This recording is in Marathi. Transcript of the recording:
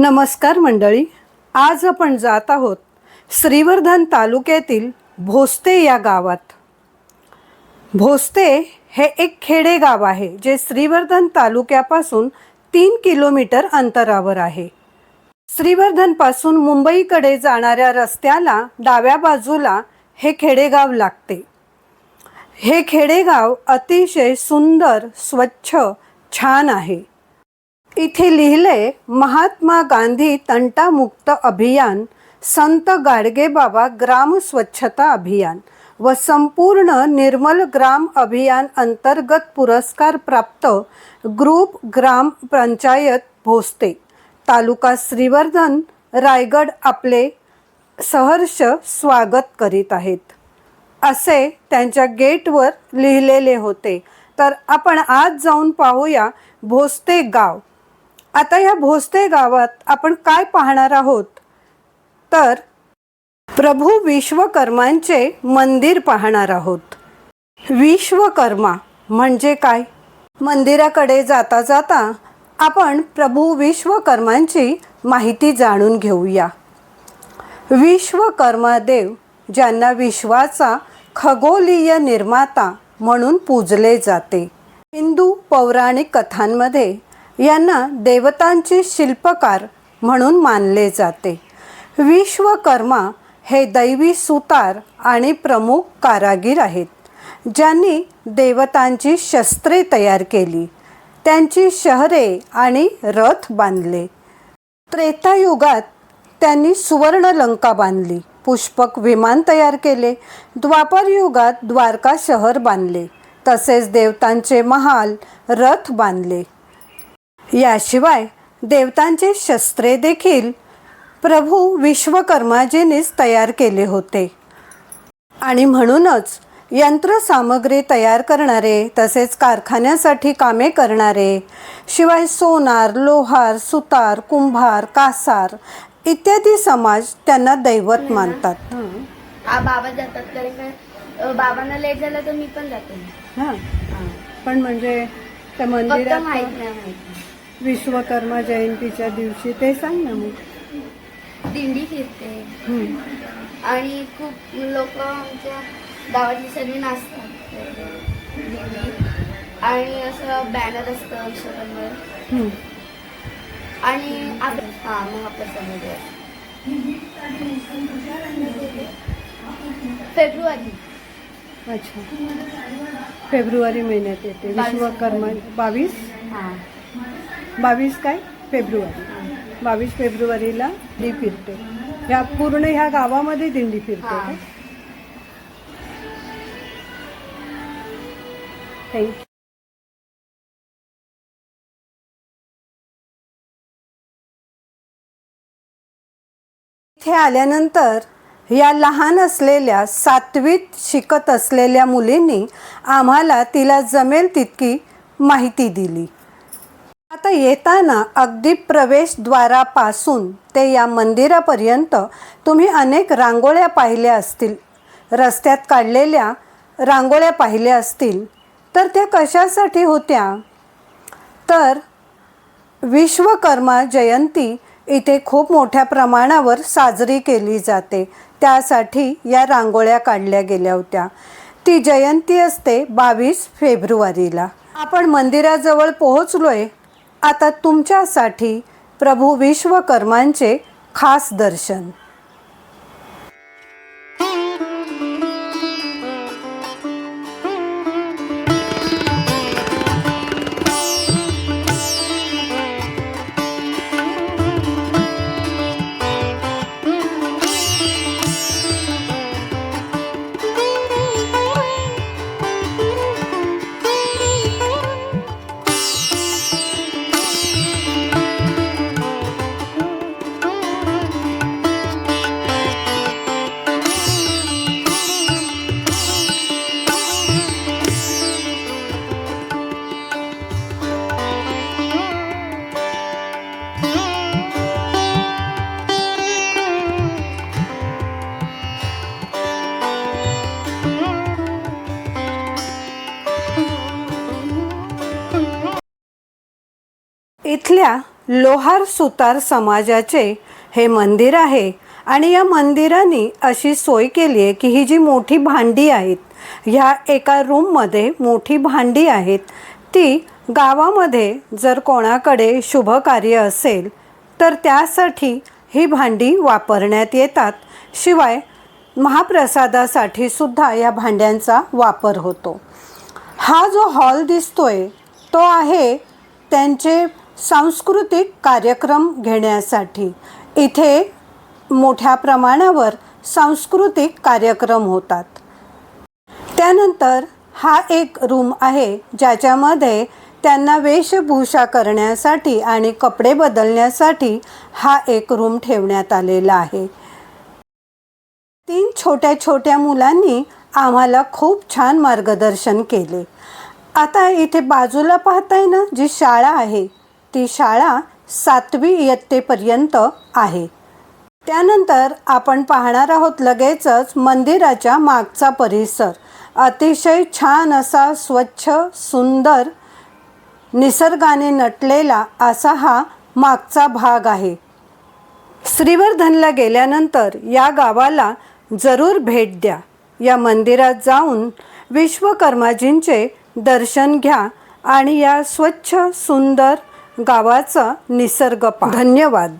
नमस्कार मंडळी. आज आपण जात आहोत श्रीवर्धन तालुक्यातील भोसते या गावात. भोसते हे एक खेडेगाव आहे जे श्रीवर्धन तालुक्यापासून तीन किलोमीटर अंतरावर आहे. श्रीवर्धनपासून मुंबईकडे जाणाऱ्या रस्त्याला डाव्या बाजूला हे खेडेगाव लागते. हे खेडेगाव अतिशय सुंदर स्वच्छ छान आहे. इथे लिहिले महात्मा गांधी तंटामुक्त अभियान संत गाडगेबाबा ग्राम स्वच्छता अभियान व संपूर्ण निर्मल ग्राम अभियान अंतर्गत पुरस्कार प्राप्त ग्रुप ग्राम पंचायत भोसते तालुका श्रीवर्धन रायगड आपले सहर्ष स्वागत करीत आहेत. असे त्यांच्या गेटवर लिहिलेले होते. तर आपण आज जाऊन पाहूया भोसते गाव. आता या भोसते गावात आपण काय पाहणार आहोत? तर प्रभू विश्वकर्मांचे मंदिर पाहणार आहोत. विश्वकर्मा म्हणजे काय? मंदिराकडे जाता जाता आपण प्रभू विश्वकर्मांची माहिती जाणून घेऊया. विश्वकर्मा देव ज्यांना विश्वाचा खगोलीय निर्माता म्हणून पूजले जाते. हिंदू पौराणिक कथांमध्ये यांना देवतांचे शिल्पकार म्हणून मानले जाते. विश्वकर्मा हे दैवी सुतार आणि प्रमुख कारागीर आहेत ज्यांनी देवतांची शस्त्रे तयार केली त्यांची शहरे आणि रथ बांधले. त्रेतायुगात त्यांनी सुवर्ण लंका बांधली पुष्पक विमान तयार केले द्वापरयुगात द्वारका शहर बांधले तसेच देवतांचे महाल रथ बांधले. याशिवाय देवतांचे शस्त्रे देखील प्रभू विश्वकर्माजींनीच तयार केले होते. आणि म्हणूनच यंत्रसामग्री तयार करणारे तसेच कारखान्यासाठी कामे करणारे शिवाय सोनार लोहार सुतार कुंभार कासार इत्यादी समाज त्यांना दैवत मानतात. बाबा जातात कारण बाबांना लेट झालं तर मी पण जाते. हां. पण म्हणजे त्या मंदिरात माहीत नाही माहीत विश्वकर्मा जयंतीच्या दिवशी ते सांग ना मग. दिंडी फिरते. आणि खूप लोक आमच्या गावातली सगळी नाचतात. दिंडीत. आणि असं बॅनर असतं विश्वकर्मा. आणि आप- हा महाप्रसाद फेब्रुवारी. अच्छा. फेब्रुवारी महिन्यात येते. विश्वकर्मा बावीस? हा. बावीस काय? फेब्रुवारी. बावीस फेब्रुवारीला दिंडी फिरते. ह्या पूर्ण ह्या गावामध्ये दिंडी फिरते हा. थँक्यू इथे आल्यानंतर या लहान असलेल्या सातवीत शिकत असलेल्या मुलींनी आम्हाला तिला जमेल तितकी माहिती दिली. आता येताना अगदी प्रवेशद्वारापासून ते या मंदिरापर्यंत तुम्ही अनेक रांगोळ्या पाहिल्या असतील. रस्त्यात काढलेल्या रांगोळ्या पाहिल्या असतील. तर त्या कशासाठी होत्या? तर विश्वकर्मा जयंती इथे खूप मोठ्या प्रमाणावर साजरी केली जाते. त्यासाठी या रांगोळ्या काढल्या गेल्या होत्या. ती जयंती असते बावीस फेब्रुवारीला. आपण मंदिराजवळ पोहोचलो आहे आता तुमच्यासाठी प्रभू विश्वकर्मांचे खास दर्शन. इथल्या लोहार सुतार समाजाचे हे मंदिर आहे. आणि या मंदिराने अशी सोय केली आहे की ही जी मोठी भांडी आहेत ह्या एका रूममध्ये मोठी भांडी आहेत ती गावामध्ये जर कोणाकडे शुभ कार्य असेल तर त्यासाठी ही भांडी वापरण्यात येतात. शिवाय महाप्रसादासाठी सुद्धा या भांड्यांचा वापर होतो. हा जो हॉल दिसतोय तो आहे त्यांचे सांस्कृतिक कार्यक्रम घेण्यासाठी. इथे मोठ्या प्रमाणावर सांस्कृतिक कार्यक्रम होतात. त्यानंतर हा एक रूम आहे ज्याच्यामध्ये त्यांना वेशभूषा करण्यासाठी आणि कपडे बदलण्यासाठी हा एक रूम ठेवण्यात आलेला आहे. तीन छोट्या छोट्या मुलांनी आम्हाला खूप छान मार्गदर्शन केले. आता इथे बाजूला पाहताय ना जी शाळा आहे ती शाळा सातवी इयत्तेपर्यंत आहे. त्यानंतर आपण पाहणार आहोत लगेचच मंदिराच्या मागचा परिसर. अतिशय छान असा स्वच्छ सुंदर निसर्गाने नटलेला असा हा मागचा भाग आहे. श्रीवर्धनला गेल्यानंतर या गावाला जरूर भेट द्या. या मंदिरात जाऊन विश्वकर्माजींचे दर्शन घ्या आणि या स्वच्छ सुंदर गावाचा निसर्ग पा धन्यवाद.